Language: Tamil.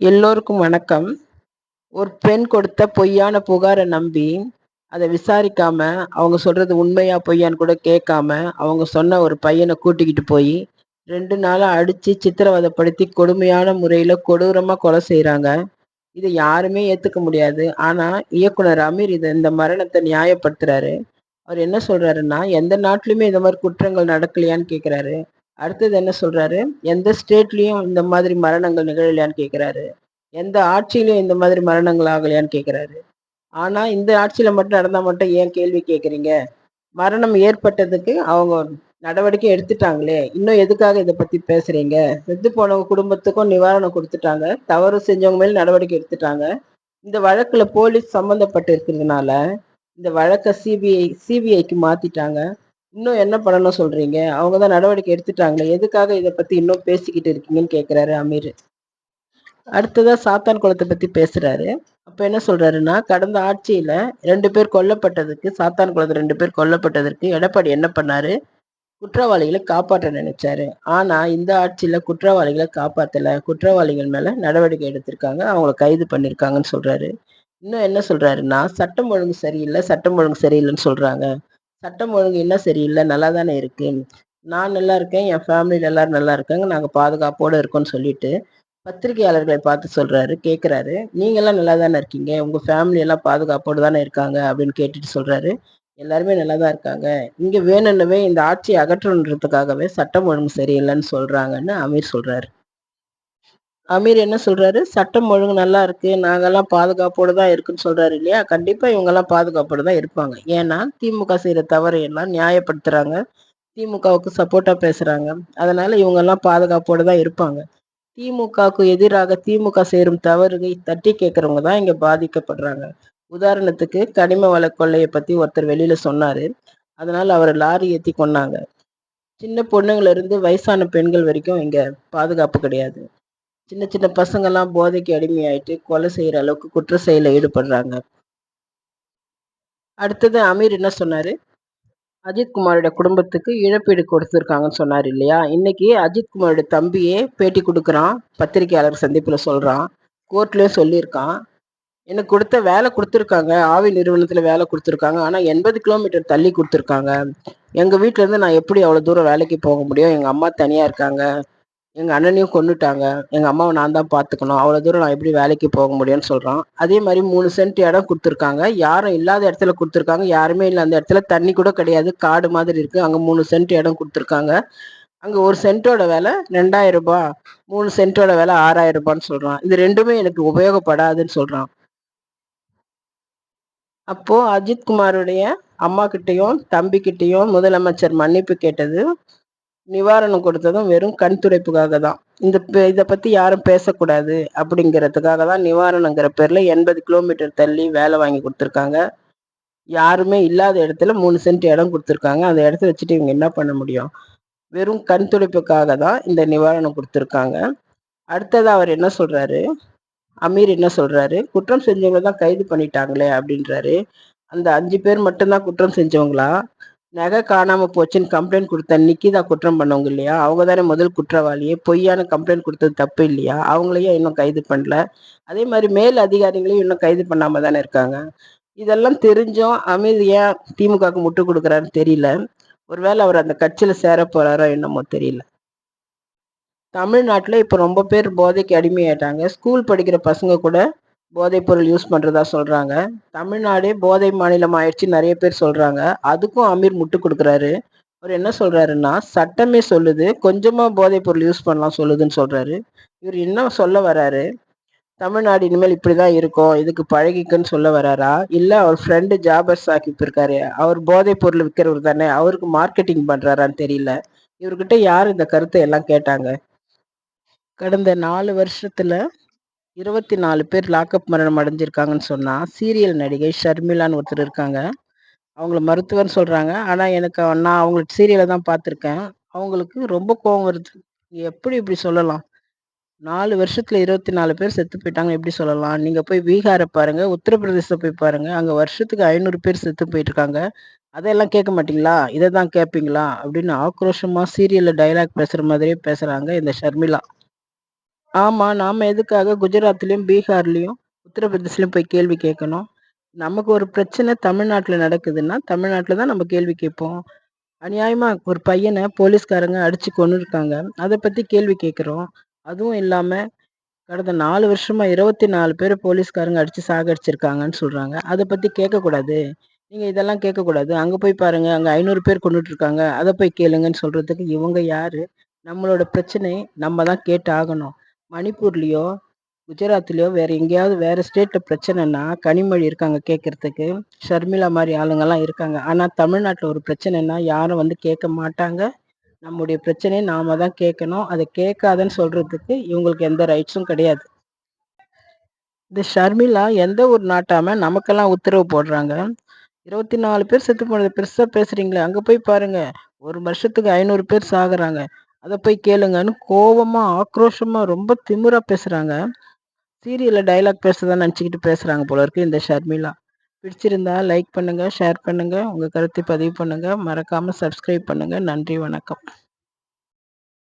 எல்லோருக்கும் வணக்கம். ஒரு பெண் கொடுத்த பொய்யான புகாரை நம்பி அதை விசாரிக்காம அவங்க சொல்றது உண்மையா பொய்யான்னு கூட கேட்காம அவங்க சொன்ன ஒரு பையனை கூட்டிக்கிட்டு போய் ரெண்டு நாளாக அடித்து சித்திரவதைப்படுத்தி கொடுமையான முறையில் கொடூரமாக கொலை செய்கிறாங்க இதை யாருமே ஏற்றுக்க முடியாது. ஆனால் இயக்குனர் அமீர் இதை இந்த மரணத்தை நியாயப்படுத்துறாரு. அவர் என்ன சொல்றாருன்னா எந்த நாட்டிலுமே இந்த மாதிரி குற்றங்கள் நடக்கலையான்னு கேட்குறாரு அடுத்தது என்ன சொல்றாரு? எந்த ஸ்டேட்லயும் இந்த மாதிரி மரணங்கள் நிகழலையான்னு கேட்குறாரு எந்த ஆட்சியிலையும் இந்த மாதிரி மரணங்கள் ஆகலையான்னு கேட்குறாரு ஆனா இந்த ஆட்சியில மட்டும் நடந்தா மட்டும் ஏன் கேள்வி கேட்குறீங்க மரணம் ஏற்பட்டதுக்கு அவங்க நடவடிக்கை எடுத்துட்டாங்களே. இன்னும் எதுக்காக இதை பத்தி பேசுறீங்க? செத்து போனவங்க குடும்பத்துக்கும் நிவாரணம் கொடுத்துட்டாங்க. தவறு செஞ்சவங்க மேல் நடவடிக்கை எடுத்துட்டாங்க. இந்த வழக்குல போலீஸ் சம்மந்தப்பட்டு இருக்கிறதுனால இந்த வழக்கை சிபிஐ சிபிஐக்கு மாத்திட்டாங்க. இன்னும் என்ன பண்ணணும் சொல்றீங்க? அவங்க தான் நடவடிக்கை எடுத்துட்டாங்களே. எதுக்காக இதை பத்தி இன்னும் பேசிக்கிட்டு இருக்கீங்கன்னு கேட்கிறாரு அமீர். அடுத்ததா சாத்தான் குளத்தை பத்தி பேசுறாரு. அப்ப என்ன சொல்றாருன்னா கடந்த ஆட்சியில ரெண்டு பேர் கொல்லப்பட்டதுக்கு சாத்தான் குளத்துல ரெண்டு பேர் கொல்லப்பட்டதற்கு எடப்பாடி என்ன பண்ணாரு? குற்றவாளிகளை காப்பாற்ற நினைச்சாரு. ஆனா இந்த ஆட்சியில குற்றவாளிகளை காப்பாத்தல. குற்றவாளிகள் மேல நடவடிக்கை எடுத்திருக்காங்க. அவங்கள கைது பண்ணிருக்காங்கன்னு சொல்றாரு. இன்னும் என்ன சொல்றாருன்னா சட்டம் ஒழுங்கு சரியில்லை சட்டம் ஒழுங்கு சரியில்லைன்னு சொல்றாங்க. சட்டம் ஒழுங்கு என்ன சரியில்லை நல்லா தானே இருக்கு. நான் நல்லா இருக்கேன் என் ஃபேமிலியில் எல்லாரும் நல்லா இருக்காங்க நாங்கள் பாதுகாப்போடு இருக்கோம்னு சொல்லிட்டு பத்திரிகையாளர்களை பார்த்து சொல்றாரு கேட்குறாரு நீங்கள்லாம் நல்லா தானே இருக்கீங்க? உங்கள் ஃபேமிலி எல்லாம் பாதுகாப்போடு தானே இருக்காங்க? அப்படின்னு கேட்டுட்டு சொல்றாரு. எல்லாருமே நல்லா தான் இருக்காங்க. இங்கே வேணும்னவே இந்த ஆட்சியை அகற்றணுன்றதுக்காகவே சட்டம் ஒழுங்கு சரியில்லைன்னு சொல்றாங்கன்னு அமீர் சொல்றாரு. அமீர் என்ன சொல்றாரு? சட்டம் ஒழுங்கு நல்லா இருக்கு. நாங்கெல்லாம் பாதுகாப்போடு தான் இருக்குன்னு சொல்றாரு இல்லையா? கண்டிப்பா இவங்கெல்லாம் பாதுகாப்போடு தான் இருப்பாங்க. ஏன்னா திமுக செய்யற தவறை எல்லாம் நியாயப்படுத்துறாங்க. திமுகவுக்கு சப்போர்ட்டா பேசுறாங்க. அதனால இவங்க எல்லாம் பாதுகாப்போடு தான் இருப்பாங்க. திமுகவுக்கு எதிராக திமுக சேரும் தவறுகை தட்டி கேட்கறவங்க தான் இங்க பாதிக்கப்படுறாங்க. உதாரணத்துக்கு கனிம வள கொள்ளையை பத்தி ஒருத்தர் வெளியில சொன்னாரு. அதனால அவர் லாரி ஏத்தி கொண்டாங்க சின்ன பொண்ணுங்கள இருந்து வயசான பெண்கள் வரைக்கும் இங்க பாதுகாப்பு கிடையாது. சின்ன சின்ன பசங்கள்லாம் போதைக்கு அடிமையாயிட்டு கொலை செய்யற அளவுக்கு குற்ற செயல ஈடுபடுறாங்க. அடுத்தது அமீர் என்ன சொன்னாரு? அஜித்குமாரோட குடும்பத்துக்கு இழப்பீடு கொடுத்துருக்காங்கன்னு சொன்னார் இல்லையா? இன்னைக்கு அஜித்குமாரோட தம்பியே பேட்டி கொடுக்குறான் பத்திரிகையாளர் சந்திப்பில் சொல்கிறான் கோர்ட்லேயும் சொல்லியிருக்கான். எனக்கு கொடுத்த வேலை கொடுத்துருக்காங்க ஆவி நிறுவனத்தில் வேலை கொடுத்துருக்காங்க ஆனால் எண்பது கிலோமீட்டர் தள்ளி கொடுத்துருக்காங்க. எங்கள் வீட்டிலேருந்து நான் எப்படி அவ்வளோ தூரம் வேலைக்கு போக முடியும்? எங்கள் அம்மா தனியாக இருக்காங்க. எங்கள் அண்ணனையும் கொண்டுட்டாங்க எங்கள் அம்மாவை நான் தான் பார்த்துக்கணும் அவ்வளோ தூரம் நான் எப்படி வேலைக்கு போக முடியும்னு சொல்கிறான் அதே மாதிரி மூணு சென்ட் இடம் கொடுத்துருக்காங்க. யாரும் இல்லாத இடத்துல கொடுத்துருக்காங்க. யாருமே இல்லை அந்த இடத்துல தண்ணி கூட கிடையாது. காடு மாதிரி இருக்குது அங்கே மூணு சென்ட் இடம் கொடுத்துருக்காங்க. அங்கே ஒரு சென்ட்டோட விலை ரெண்டாயிரம் ரூபாய். மூணு சென்ட்டோட விலை ஆறாயிரம் ரூபான்னு சொல்கிறான் இது ரெண்டுமே எனக்கு உபயோகப்படாதுன்னு சொல்கிறான் அப்போ அஜித் குமாருடைய அம்மா கிட்டையும் தம்பிக்கிட்டேயும் முதலமைச்சர் மன்னிப்பு கேட்டது நிவாரணம் கொடுத்ததும் வெறும் கண் துடைப்புக்காக தான். இந்த இதை பத்தி யாரும் பேசக்கூடாது அப்படிங்கிறதுக்காக தான் நிவாரணங்கிற பேர்ல எண்பது கிலோமீட்டர் தள்ளி வேலை வாங்கி கொடுத்துருக்காங்க. யாருமே இல்லாத இடத்துல மூணு சென்ட் இடம் கொடுத்துருக்காங்க. அந்த இடத்த வச்சுட்டு இவங்க என்ன பண்ண முடியும்? வெறும் கண் துடைப்புக்காக தான் இந்த நிவாரணம் கொடுத்துருக்காங்க. அடுத்தது அவர் என்ன சொல்கிறாரு அமீர் என்ன சொல்கிறாரு குற்றம் செஞ்சவங்க தான் கைது பண்ணிட்டாங்களே அப்படின்றாரு. அந்த அஞ்சு பேர் மட்டும்தான் குற்றம் செஞ்சவங்களா? நகை காணாம போச்சுன்னு கம்ப்ளைண்ட் கொடுத்த நிக்கிதா குற்றம் பண்ணவங்க இல்லையா? அவங்க தானே முதல் குற்றவாளியே. பொய்யான கம்ப்ளைண்ட் கொடுத்தது தப்பு இல்லையா? அவங்களையும் இன்னும் கைது பண்ணல. அதே மாதிரி மேல் அதிகாரிகளையும் இன்னும் கைது பண்ணாம தானே இருக்காங்க. இதெல்லாம் தெரிஞ்சும் அமீர் ஏன் திமுகவுக்கு முட்டு கொடுக்குறாருன்னு தெரியல. ஒருவேளை அவர் அந்த கட்சியில சேர போறாரோ என்னமோ தெரியல. தமிழ்நாட்டில் இப்போ ரொம்ப பேர் போதைக்கு அடிமையாயிட்டாங்க. ஸ்கூல் படிக்கிற பசங்க கூட போதைப் பொருள் யூஸ் பண்ணுறதா சொல்கிறாங்க தமிழ்நாடே போதை மாநிலம் ஆயிடுச்சு நிறைய பேர் சொல்கிறாங்க அதுக்கும் அமீர் முட்டு கொடுக்குறாரு. அவர் என்ன சொல்கிறாருன்னா சட்டமே சொல்லுது கொஞ்சமாக போதைப் பொருள் யூஸ் பண்ணலாம் சொல்லுதுன்னு சொல்கிறாரு இவர் என்ன சொல்ல வராரு தமிழ்நாடு இனிமேல் இப்படி தான் இருக்கும் இதுக்கு பழகிக்குன்னு சொல்ல வராரா? இல்லை அவர் ஃப்ரெண்டு ஜாபர் சாக்கிப் இருக்காரு அவர் போதைப் பொருள் விற்கிறவர் தானே அவருக்கு மார்க்கெட்டிங் பண்ணுறாரான்னு தெரியல. இவர்கிட்ட யார் இந்த கருத்தை எல்லாம் கேட்டாங்க? கடந்த நாலு வருஷத்துல இருபத்தி நாலு பேர் லாக்அப் மரணம் அடைஞ்சிருக்காங்கன்னு சொன்னால் சீரியல் நடிகை ஷர்மிளான்னு ஒருத்தர் இருக்காங்க. அவங்கள மருத்துவர்னு சொல்கிறாங்க ஆனால் எனக்கு நான் அவங்களுக்கு சீரியலை தான் பார்த்துருக்கேன். அவங்களுக்கு ரொம்ப கோவம் வருது. எப்படி இப்படி சொல்லலாம்? நாலு வருஷத்தில் இருபத்தி நாலு பேர் செத்து போயிட்டாங்க எப்படி சொல்லலாம்? நீங்கள் போய் பீகாரை பாருங்கள் உத்தரப்பிரதேச போய் பாருங்கள் அங்கே வருஷத்துக்கு ஐநூறு பேர் செத்து போயிட்டுருக்காங்க. அதையெல்லாம் கேட்க மாட்டிங்களா? இதை தான் கேட்பீங்களா? அப்படின்னு ஆக்ரோஷமாக சீரியலில் டைலாக் பேசுகிற மாதிரியே பேசுகிறாங்க இந்த ஷர்மிளா. ஆமா நாம எதுக்காக குஜராத்லயும் பீகார்லயும் உத்தரப்பிரதேசலயும் போய் கேள்வி கேட்கணும்? நமக்கு ஒரு பிரச்சனை தமிழ்நாட்டுல நடக்குதுன்னா தமிழ்நாட்டுல தான் நம்ம கேள்வி கேட்போம். அநியாயமா ஒரு பையனை போலீஸ்காரங்க அடிச்சு கொண்டு இருக்காங்க அதை பத்தி கேள்வி கேட்குறோம். அதுவும் இல்லாம கடந்த நாலு வருஷமா இருபத்தி நாலு பேர் போலீஸ்காரங்க அடிச்சு சாகடிச்சிருக்காங்கன்னு சொல்றாங்க. அதை பத்தி கேட்கக்கூடாது. நீங்க இதெல்லாம் கேட்கக்கூடாது. அங்க போய் பாருங்க அங்க ஐநூறு பேர் கொண்டுட்டு அதை போய் கேளுங்கன்னு சொல்றதுக்கு இவங்க யாரு? நம்மளோட பிரச்சனை நம்ம தான் கேட்டு ஆகணும் மணிப்பூர்லேயோ குஜராத்லேயோ வேறு எங்கேயாவது வேறு ஸ்டேட்டில் பிரச்சனைனா கனிமொழி இருக்காங்க கேட்குறதுக்கு ஷர்மிளா மாதிரி ஆளுங்கெல்லாம் இருக்காங்க. ஆனால் தமிழ்நாட்டில் ஒரு பிரச்சனைனா யாரும் வந்து கேட்க மாட்டாங்க. நம்முடைய பிரச்சனையை நாம தான் கேட்கணும். அதை கேட்காதன்னு சொல்கிறதுக்கு இவங்களுக்கு எந்த ரைட்ஸும் கிடையாது. இந்த ஷர்மிளா எந்த ஒரு நாட்டாமல் நமக்கெல்லாம் உத்தரவு போடுறாங்க. இருபத்தி நாலு பேர் செத்து போனது பெருசாக பேசுகிறீங்களே அங்கே போய் பாருங்கள் ஒரு வருஷத்துக்கு ஐநூறு பேர் சாகுறாங்க. அதை போய் கேளுங்கன்னு கோவமா ஆக்ரோஷமா ரொம்ப திமிரா பேசுறாங்க. சீரியல்ல டைலாக் பேசுறதா நினச்சிக்கிட்டு பேசுறாங்க போல இருக்கு இந்த ஷர்மிளா. பிடிச்சிருந்தா லைக் பண்ணுங்க ஷேர் பண்ணுங்க. உங்க கருத்தை பதிவு பண்ணுங்க. மறக்காம சப்ஸ்கிரைப் பண்ணுங்க. நன்றி வணக்கம்.